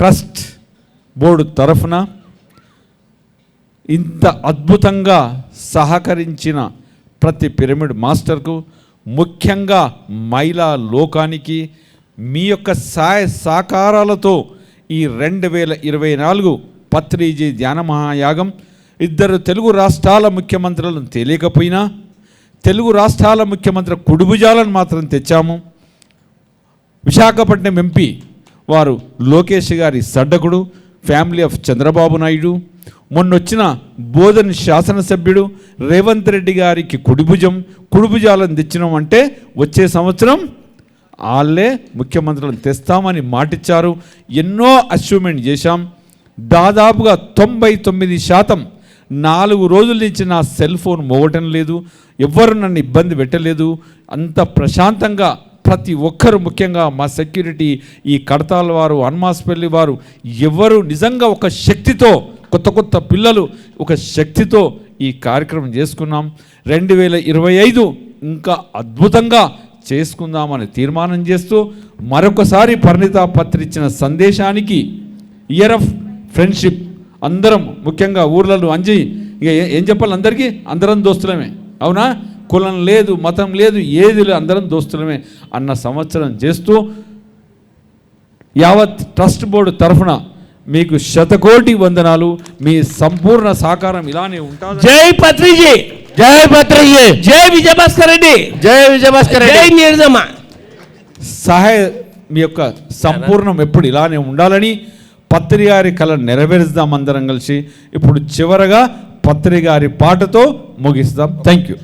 Trust board తరఫున ఇంత అద్భుతంగా సహకరించిన ప్రతి పిరమిడ్ మాస్టర్కు ముఖ్యంగా మహిళా లోకానికి మీ యొక్క సాయ సహకారాలతో ఈ రెండు వేల ఇరవై నాలుగు పత్రిజీ ధ్యాన మహాయాగం ఇద్దరు తెలుగు రాష్ట్రాల ముఖ్యమంత్రులను తెలియకపోయినా తెలుగు రాష్ట్రాల ముఖ్యమంత్రి కుడుభుజాలను మాత్రం తెచ్చాము. విశాఖపట్నం ఎంపీ వారు లోకేష్ గారి సడ్డకుడు ఫ్యామిలీ ఆఫ్ చంద్రబాబు నాయుడు మొన్నొచ్చిన బోధన్ శాసనసభ్యుడు రేవంత్ రెడ్డి గారికి కుడిభుజం కుడిభుజాలను తెచ్చినాం అంటే వచ్చే సంవత్సరం వాళ్ళే ముఖ్యమంత్రులను తెస్తామని మాటిచ్చారు. ఎన్నో అచీవ్మెంట్ చేశాం. దాదాపుగా తొంభై తొమ్మిది శాతం నాలుగు రోజుల నుంచి నా సెల్ ఫోన్ మోగటం లేదు. ఎవ్వరు నన్ను ఇబ్బంది పెట్టలేదు. అంత ప్రశాంతంగా ప్రతి ఒక్కరు ముఖ్యంగా మా సెక్యూరిటీ ఈ కడతాల వారు అన్మాస్పల్లి వారు ఎవరు నిజంగా ఒక శక్తితో కొత్త కొత్త పిల్లలు ఒక శక్తితో ఈ కార్యక్రమం చేసుకున్నాం. రెండు వేల ఇరవై ఐదు ఇంకా అద్భుతంగా చేసుకుందామని తీర్మానం చేస్తూ మరొకసారి పరిణిత పత్రి ఇచ్చిన సందేశానికి ఇయర్ ఆఫ్ ఫ్రెండ్షిప్ అందరం ముఖ్యంగా ఊర్లలో అంజి ఇక ఏం చెప్పాలి అందరికీ? అందరం దోస్తులమే. అవునా? కులం లేదు మతం లేదు ఏది లేదు అందరం దోస్తులమే అన్న సంవత్సరం చేస్తూ యావత్ ట్రస్ట్ బోర్డు తరఫున మీకు శతకోటి వందనాలు మీ సంపూర్ణ సహకారం ఇలానే ఉంటుంది జై పత్రిజీ! జై భద్రయ్య జై విజయభాస్కర్ రెడ్డి! జై విజయభాస్కర్ జై రెడ్డి సహాయ మీ యొక్క సంపూర్ణం ఎప్పుడు ఇలానే ఉండాలని పత్రి గారి కళ నెరవేరుస్తాం అందరం కలిసి. ఇప్పుడు చివరగా పత్రి గారి పాటతో ముగిస్తాం. Thank you